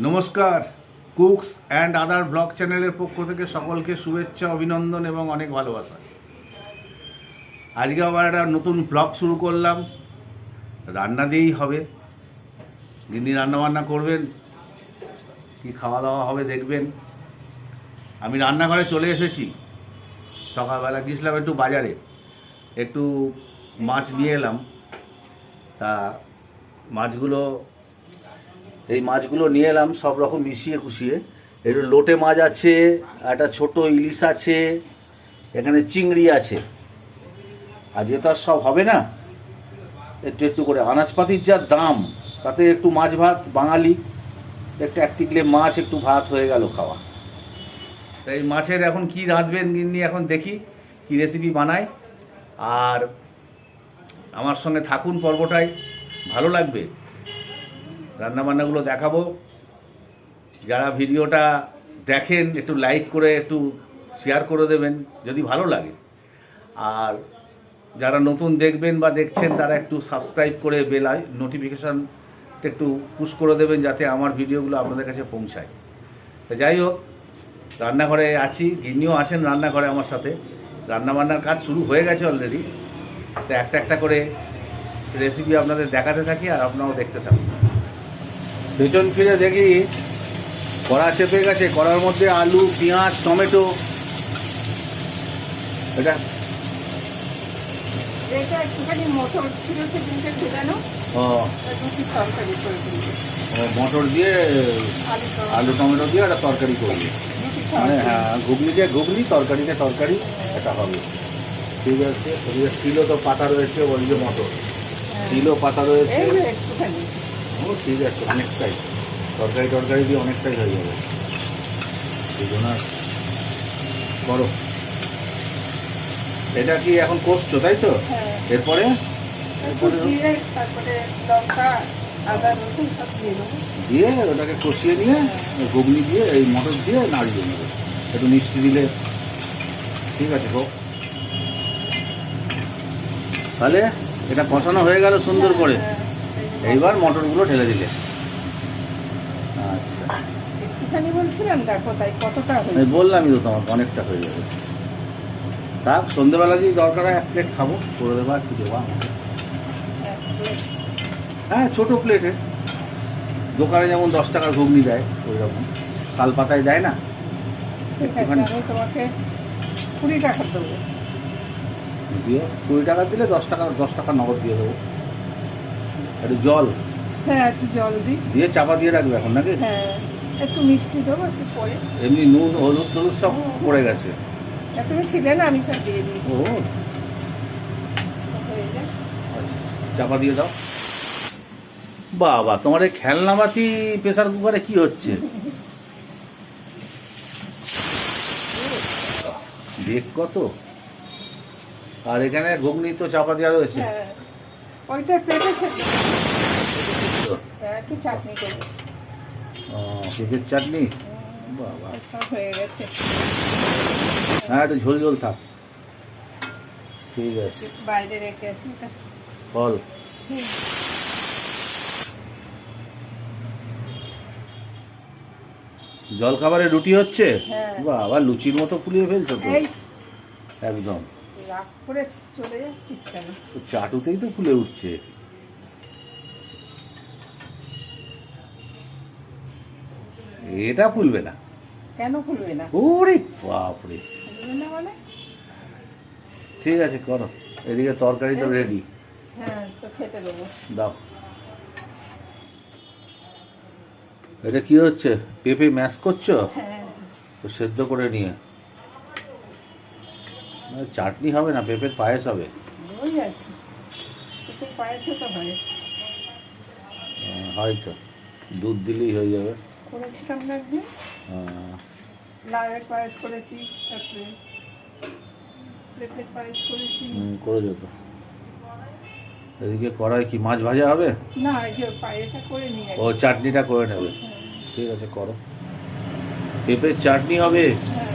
নমস্কার, cooks and other blog চ্যানেলের পক্ষ থেকে সকলকে শুভেচ্ছা, অভিনন্দন এবং অনেক ভালোবাসা। আজকে আবার একটা নতুন ব্লগ শুরু করলাম। রান্না দিয়েই হবে। যিনি রান্নাবান্না করবেন, কি খাওয়া দাওয়া হবে দেখবেন। আমি রান্নাঘরে চলে এসেছি। সকালবেলা গিয়েছিলাম একটু বাজারে, একটু মাছ নিয়ে এলাম। তা মাছগুলো এই মাছগুলো নিয়ে এলাম, সব রকম মিশিয়ে কুশিয়ে একটু লোটে মাছ আছে, একটা ছোট ইলিশ আছে, এখানে চিংড়ি আছে। আজকে তো আর সব হবে না। একটু একটু করে। আনাজপাতির যা দাম, তাতে একটু মাছ ভাত, বাঙালি, একটু এক টিকলে মাছ, একটু ভাত হয়ে গেল খাওয়া। তাই মাছের এখন কি রাঁধবেন গিন্নি, এখন দেখি কি রেসিপি বানায়। আর আমার সঙ্গে থাকুন পর্বটায়, ভালো লাগবে। রান্নাবান্নাগুলো দেখাবো। যারা ভিডিওটা দেখেন, একটু লাইক করে, একটু শেয়ার করে দেবেন, যদি ভালো লাগে। আর যারা নতুন দেখবেন বা দেখছেন, তারা একটু সাবস্ক্রাইব করে বেলায় নোটিফিকেশান একটু পুশ করে দেবেন, যাতে আমার ভিডিওগুলো আপনাদের কাছে পৌঁছায়। তো যাই হোক, রান্নাঘরে আছি, গিন্নিও আছেন রান্নাঘরে আমার সাথে। রান্নাবান্নার কাজ শুরু হয়ে গেছে অলরেডি তো একটা একটা করে রেসিপি আপনাদের দেখাতে থাকি আর আপনারাও দেখতে থাকুন। পেছন ফিরে দেখি কড়া চেপে গেছে। কড়ার মধ্যে আলু পেঁয়াজ টমেটো। এটা মোটর দিয়ে আলু টমেটো। দিয়ে একটা তরকারি করবে। মানে হ্যাঁ ঘুগনিকে ঘুগনি তরকারিকে তরকারি এটা হবে। ঠিক আছে শিলও তো পাতা রয়েছে ওদিকে মটর। হ্যাঁ। শিলও পাতা রয়েছে। যে ও ঠিক আছে অনেকটাই। তরকারি টরকারি দিয়ে অনেকটাই হয়ে যাবে। জন্য করো। এটা কি এখন করছ তাই তো? হ্যাঁ। এরপরে? দিয়ে ওটাকে কষিয়ে নিয়ে ঘুগনি দিয়ে এই মটর দিয়ে নাড়িয়ে নেবে। একটু মিষ্টি দিলে ঠিক আছে হোক। তাহলে এটা কষানো হয়ে গেল সুন্দর করে। হ্যাঁ, যে এইবার মটরগুলো ঢেলে দিলে। আচ্ছা। একটুখানি বলছিলাম দেখো তাই কতটা আমি বললামই তো তোমাকে অনেকটা হয়ে যাবে। থাক সন্ধ্যেবেলা যদি দরকার হয় এক প্লেট খাব করে দেবো দেবো আমাকে। এক plate। হ্যাঁ ছোটো প্লেটে দোকানে যেমন দশ টাকার ঘুগনি দেয় ওই রকম শাল পাতায় দেয় না? তোমাকে কুড়ি টাকা দেবো। দিয়ে কুড়ি টাকা দিলে দশ টাকা দশ টাকা নগদ দিয়ে দেবো। একটু জল? হ্যাঁ একটু জল দিই। দিয়ে চাপা দিয়ে রাখবে এখন নাকি? হ্যাঁ একটু মিষ্টি দেবো একটু পরে। এমনি নুন হলুদ টলুদ সব পড়ে গেছে। তুমি ছিলে না আমি সব দিয়ে দিই ও। আচ্ছা, চাপা দিয়ে দাও। বাবা তোমার এই খেলনাবাতি প্রেসার কুকারে কি হচ্ছে? দেখ কত। আর এখানে ঘুগনি তো চাপা দেওয়া রয়েছে। হ্যাঁ। ওইটা পেটেছে হ্যাঁ একটু চাটনি করব। ও, পেঁপের চাটনি? বাবা। হয়ে গেছে। হ্যাঁ একটু ঝোল ঝোল থাক। ঠিক আছে। বাইরে রেখে আছি ফল হুম। জল খাবারে রুটি হচ্ছে? হ্যাঁ। বাবা লুচির মতো ফুলিয়ে ফেলছো তো? একদম। রাগ করে চলে যাচ্ছিস কেন? চাটুতেই তো ফুলে উঠছে। এটা ফুলবে না। কেন খুলবে না? ওরে বাপরে। মানে? ঠিক আছে করো। এদিকে তরকারি তো রেডি হ্যাঁ তো খেতে দেবো। দাও। এটা কি হচ্ছে? পেঁপে ম্যাশ করছ? হ্যাঁ। তো সেদ্ধ করে নিয়ে। চাটনি হবে না পেঁপের পায়েস হবে? হয়। হয়তো। দুধ দিলেই হয়ে যাবে। করেছিলাম না লাউয়ের পায়েস করেছি তারপরে পেঁপের পায়েস করেছি। করে যেত এদিকে কড়াই কি মাছ ভাজা হবে? না এই যে পায়েটা করে নিয়ে ও চাটনিটা করে নেবে। ঠিক আছে করো। পেঁপের চাটনি হবে? হ্যাঁ।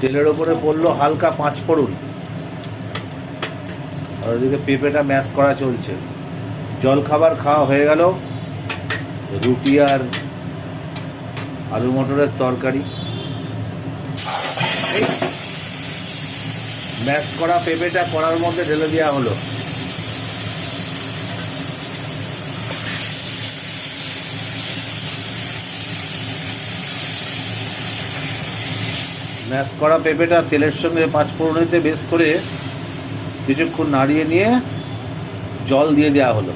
তেলের ওপরে পড়ল হালকা পাঁচ ফোড়ন। আর ওদিকে পেঁপেটা ম্যাশ করা চলছে। জল খাবার খাওয়া হয়ে গেল। রুটি আর আলু মটরের তরকারি। ম্যাশ করা পেঁপেটা কড়ার মধ্যে ঢেলে দেওয়া হলো। ম্যাশ করা পেঁপেটা তেলের সঙ্গে পাঁচ ফোড়নিতে বেশ করে কিছুক্ষণ নাড়িয়ে নিয়ে জল দিয়ে দেওয়া হলো।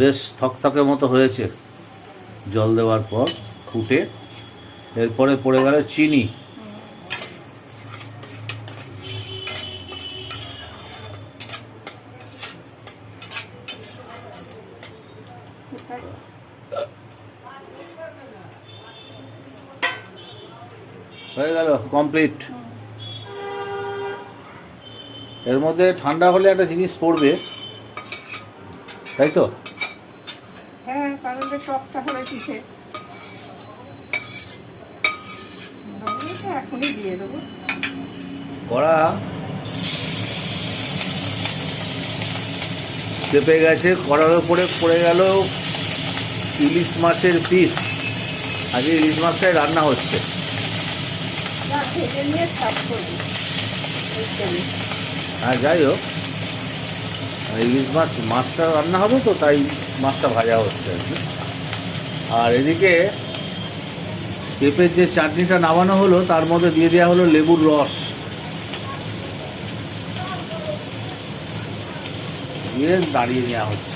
বেশ থকথকে মতো হয়েছে। জল দেওয়ার পর ফুটে। এরপরে পড়ে গেল চিনি কোথায়? হয়ে গেল কমপ্লিট এর মধ্যে ঠান্ডা হলে একটা জিনিস পড়বে। তাই তো? হ্যাঁ কারণ যে টকটা হলে কিসে এখনই দিয়ে দেবো। কড়া চেপে গেছে কড়ার উপরে পড়ে গেল ইলিশ মাছের পিস। আজকে ইলিশ মাছটাই রান্না হচ্ছে। ভেজে নিয়ে সাফ করব। হ্যাঁ যাই হোক। ইলিশ মাছ মাছটা রান্না হবে তো তাই মাছটা ভাজা হচ্ছে আর কি। আর এদিকে পেঁপের যে চাটনিটা নামানো হলো তার মধ্যে দিয়ে দেওয়া হলো লেবুর রস। দিয়ে দাঁড়িয়ে নেওয়া হচ্ছে।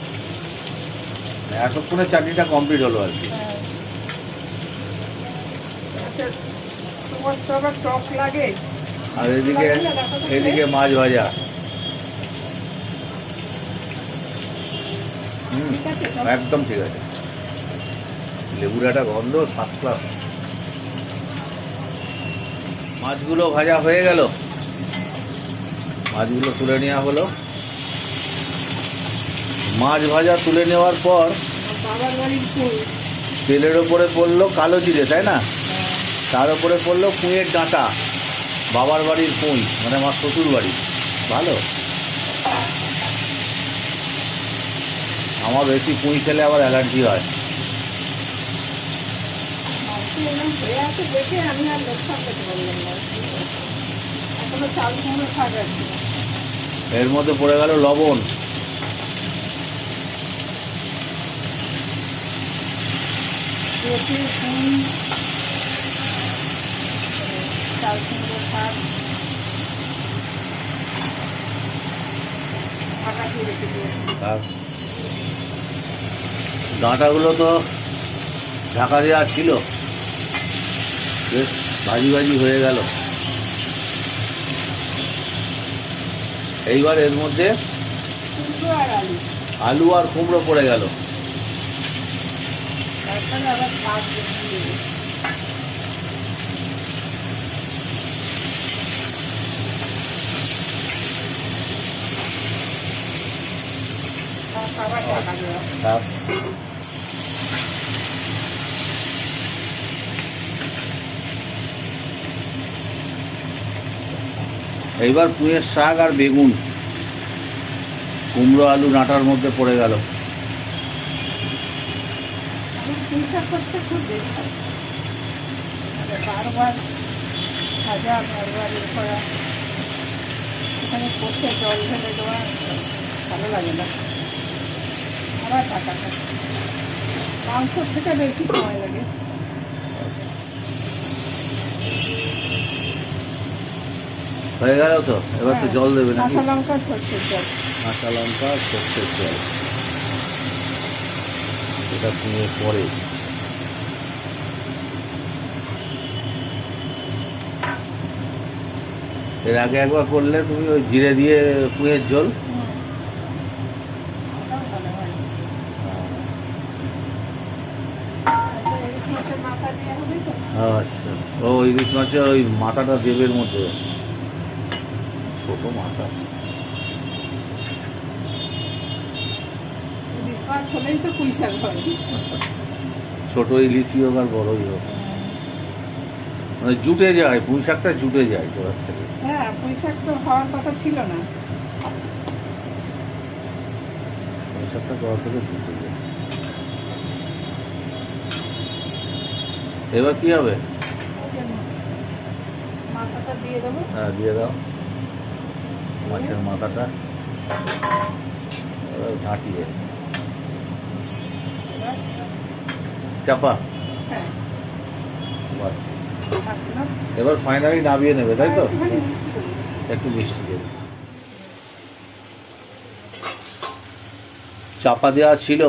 এতক্ষণে চাটনিটা কমপ্লিট হলো আর কি। আর এদিকে এদিকে মাছ ভাজা। হুম? একদম ঠিক আছে। লেবুর একটা গন্ধ ফার্স্ট ক্লাস মাছগুলো ভাজা হয়ে গেল। মাছগুলো তুলে নেওয়া হলো। মাছ ভাজা তুলে নেওয়ার পর তেলের ওপরে পড়ল কালো জিরে তাই না? তার উপরে পড়ল কুঁয়ের ডাঁটা, বাবার বাড়ির কুঁই মানে আমার শ্বশুর বাড়ি। ভালো? আমার বেশি কুঁই খেলে আবার অ্যালার্জি হয়। এর মধ্যে পড়ে গেল লবণ। আর ডাঁটাগুলো তো ঢাকা দেওয়া ছিল, বেশ ভাজি ভাজি হয়ে গেল। এইবার এর মধ্যে আলু আলু আর কুমড়ো পড়ে গেল। আবার ঢাকা দেওয়া আর এইবার পুঁয়ের শাক আর বেগুন। কুমড়ো, আলু, ডাঁটার মধ্যে পড়ে গেল। মানে ইয়ে এখানে জল ঢেলে দেওয়া ভালো লাগে না। মাংসর থেকে বেশি সময় লাগে। হয়ে গেল তো? এবার তো হ্যাঁ, জল দেবে নাকি? কাঁচা লঙ্কা সরষের জল। কাঁচা লঙ্কা সর্ষের জল। এটা পুঁয়ে পরে। এর আগে একবার করলে তুমি ওই জিরে দিয়ে কুঁয়ের জল হুম। ওটাও ভালো হয়। আচ্ছা, ইলিশ মাছের মাথা দিয়ে হবে তো? আচ্ছা। ও ইলিশ মাছের ওই মাথাটা দেবের মধ্যে। ছোট মাথা। ছোট ইলিশই হোক আর বড়ই হোক। মানে জুটে যায় পুঁই শাকটা জুটে যায় গোড়ার থেকে। হ্যাঁ পুঁই শাক তো হওয়ার কথা ছিল না। পুঁই শাকটা গোড়া থেকে জুটে যায় এবার কি হবে? হ্যাঁ দিয়ে দাও। মাছের মাথাটা। এবার ঘাঁটিয়ে চাপা। হ্যাঁ? এবার ফাইনালি নামিয়ে নেবে তাই তো। একটু মিষ্টি দেবে। চাপা দেওয়া ছিল।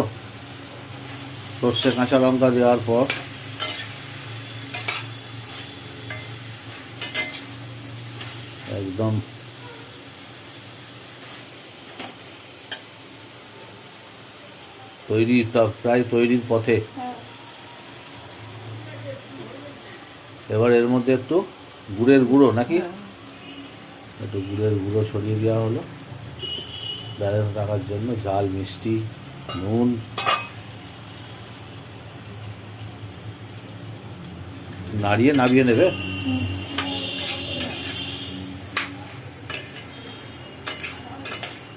সর্ষে কাঁচা লঙ্কা দেওয়ার পর একদম। তৈরি প্রায় তৈরির পথে। এবার এর মধ্যে একটু গুড়ের গুঁড়ো নাকি? হ্যাঁ। একটু গুড়ের গুঁড়ো ছড়িয়ে দেওয়া হলো। ব্যালেন্স রাখার জন্য ঝাল মিষ্টি নুন। নাড়িয়ে নামিয়ে নেবে?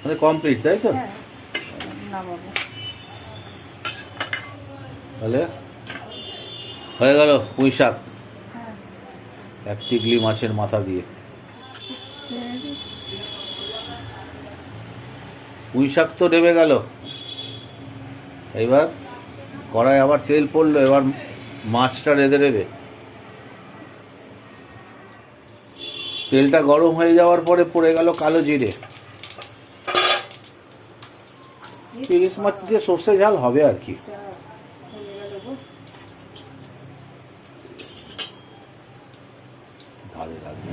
মানে কমপ্লিট তাই তো? হ্যাঁ তাহলে হয়ে গেল পুঁই শাক হ্যাঁ। এক টিকলি মাছের মাথা দিয়ে। পুঁই শাক তো নেমে গেল। এবার কড়াই আবার তেল পড়ল এবার মাছটা রেঁধে নেবে তেলটা গরম হয়ে যাওয়ার পরে পড়ে গেল কালো জিরে। ইলিশ মাছ দিয়ে সর্ষে ঝাল হবে আর কি। ভালো লাগবে।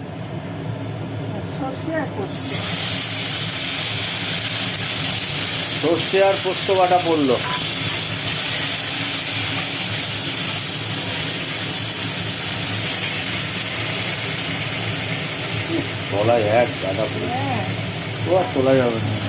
সর্ষে আর পোস্ত। বাটা পড়ল। তলায় এক গাদা পড়ে হ্যাঁ। ও আর তোলা যাবে না।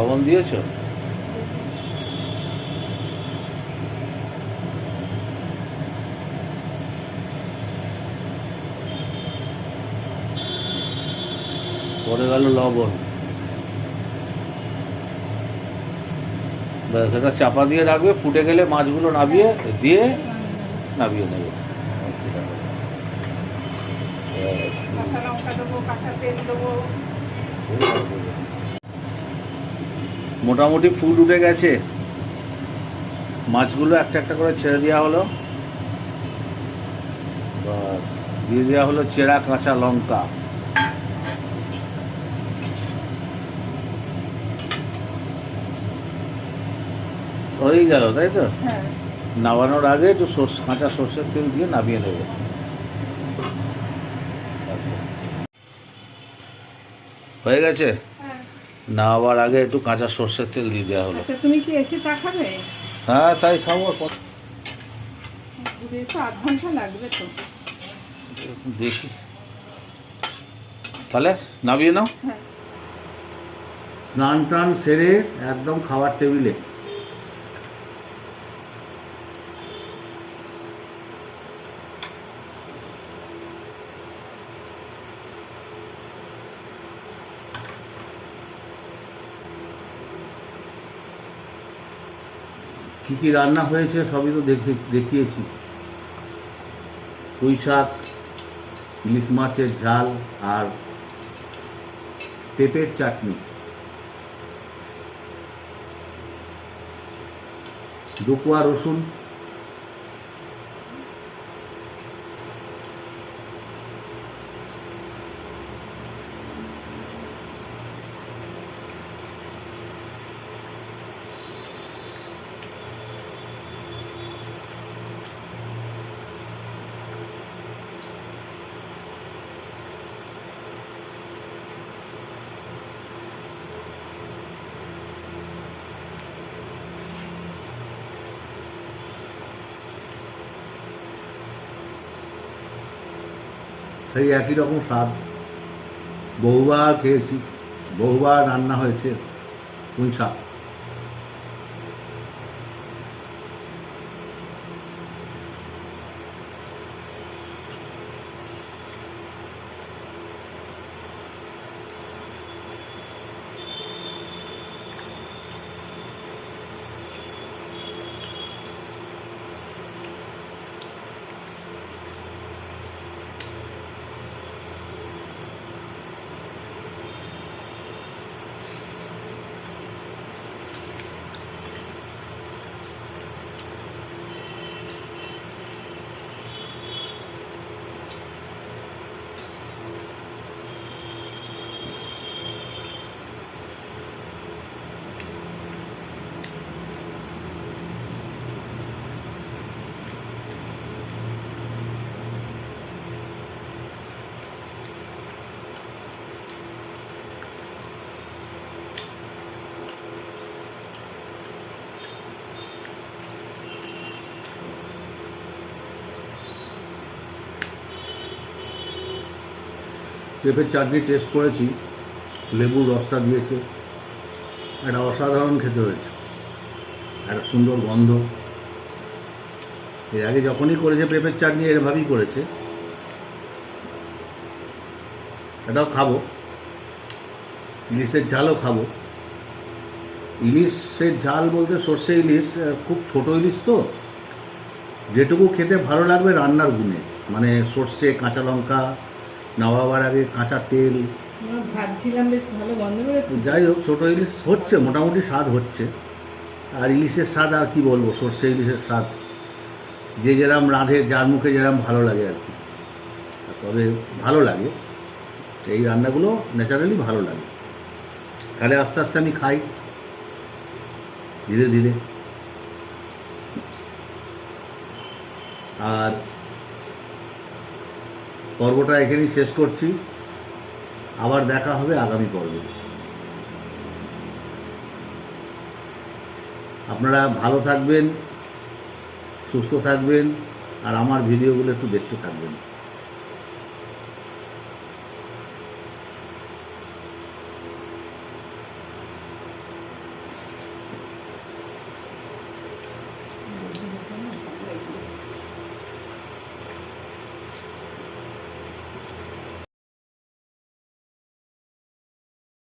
লবণ দিয়েছ? পড়ে গেল লবণ। ব্যাস এটা চাপা দিয়ে রাখবে ফুটে গেলে মাছগুলো নামিয়ে দিয়ে নামিয়ে নেবে। কাঁচা লঙ্কা দেবো কাঁচা তেল দেবো। মোটামুটি ফুল উঠে গেছে। মাছগুলো একটা একটা করে ছেড়ে দেওয়া হলো। বাস দিয়ে দেওয়া হলো চেরা কাঁচা লঙ্কা। হয়েই গেল তাই তো? হ্যাঁ। নামানোর আগে একটু সর্ষে কাঁচা সর্ষের তেল দিয়ে নামিয়ে নেবে। হয়ে গেছে? হ্যাঁ নামাবার আগে একটু কাঁচা সর্ষের তেল দিয়ে দেওয়া হলো। আচ্ছা তুমি কি এসে চা খাবে? হ্যাঁ তাই খাব আর কত- আধ ঘণ্টা লাগবে তো। দেখি। তাহলে নামিয়ে নাও। হ্যাঁ। স্নান টান সেরে একদম খাবার টেবিলে। কী কী রান্না হয়েছে সবই তো দেখে, দেখিয়েছি। পুঁই শাক, ইলিশ মাছের ঝাল আর পেঁপের চাটনি। দুপুয়া রসুন সেই একই রকম স্বাদ। বহুবার খেয়েছি বহুবার রান্না হয়েছে পুঁই শাক পেঁপের চাটনি টেস্ট করেছি, লেবুর রসটা দিয়েছে। একটা অসাধারণ খেতে হয়েছে, একটা সুন্দর গন্ধ। এর আগে যখনই করেছে পেঁপের চাটনি, এরভাবেই করেছে। এটাও খাব। ইলিশের ঝালও খাব। ইলিশের ঝাল বলতে সর্ষে ইলিশ খুব ছোট ইলিশ তো। যেটুকু খেতে ভালো লাগবে রান্নার গুণে। মানে সর্ষে, কাঁচা লঙ্কা নামাবার আগে কাঁচা তেল। আমার ভাবছিলাম বেশ ভালো গন্ধ যাই হোক ছোটো ইলিশ হচ্ছে মোটামুটি স্বাদ হচ্ছে। আর ইলিশের স্বাদ আর কি বলব সর্ষে ইলিশের স্বাদ। যে যেরাম রাঁধে যার মুখে যেরাম ভালো লাগে আর কি। তবে ভালো লাগে। এই রান্নাগুলো ন্যাচারালি ভালো লাগে। তাহলে আস্তে আস্তে আমি খাই। ধীরে ধীরে। আর পর্বটা এখানেই শেষ করছি। আবার দেখা হবে আগামী পর্বে। আপনারা ভালো থাকবেন, সুস্থ থাকবেন, আর আমার ভিডিওগুলো একটু দেখতে থাকবেন।